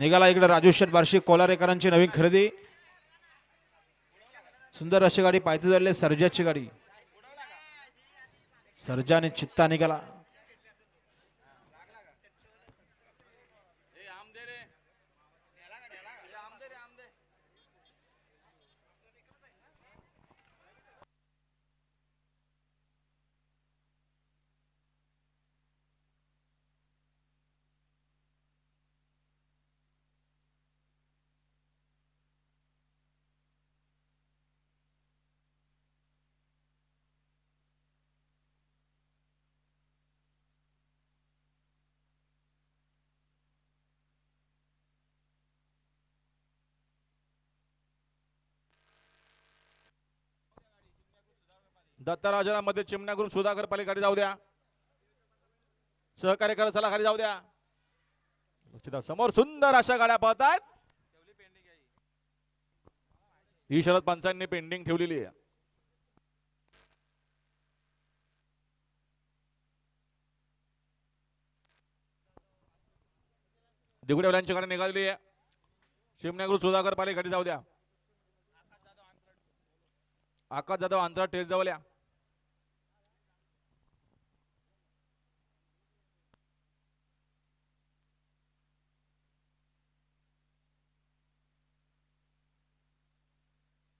निघाला इकडे राजू शेठ बार्शी कोलारेकरांची नवीन खरेदी. सुंदर अशी गाडी पायथी झाली सर्जाची गाडी. सर्जा आणि चित्ता निघाला. दत्तराजाला मध्ये चिमण्या करून सुधाकर पलीकडे जाऊ द्या. सहकार्य करत चला खाली जाऊ द्या. समोर सुंदर अशा गाड्या पाहतात ही शरद पंचांनी पेंडिंग ठेवलेली आहे. दिगुडेवाल्यांची गाडी निघालेली आहे. चिमण्या सुधाकर पाले पालीकडे जाऊ द्या. आकाश जाधव आंतरा टेस्ट जवळ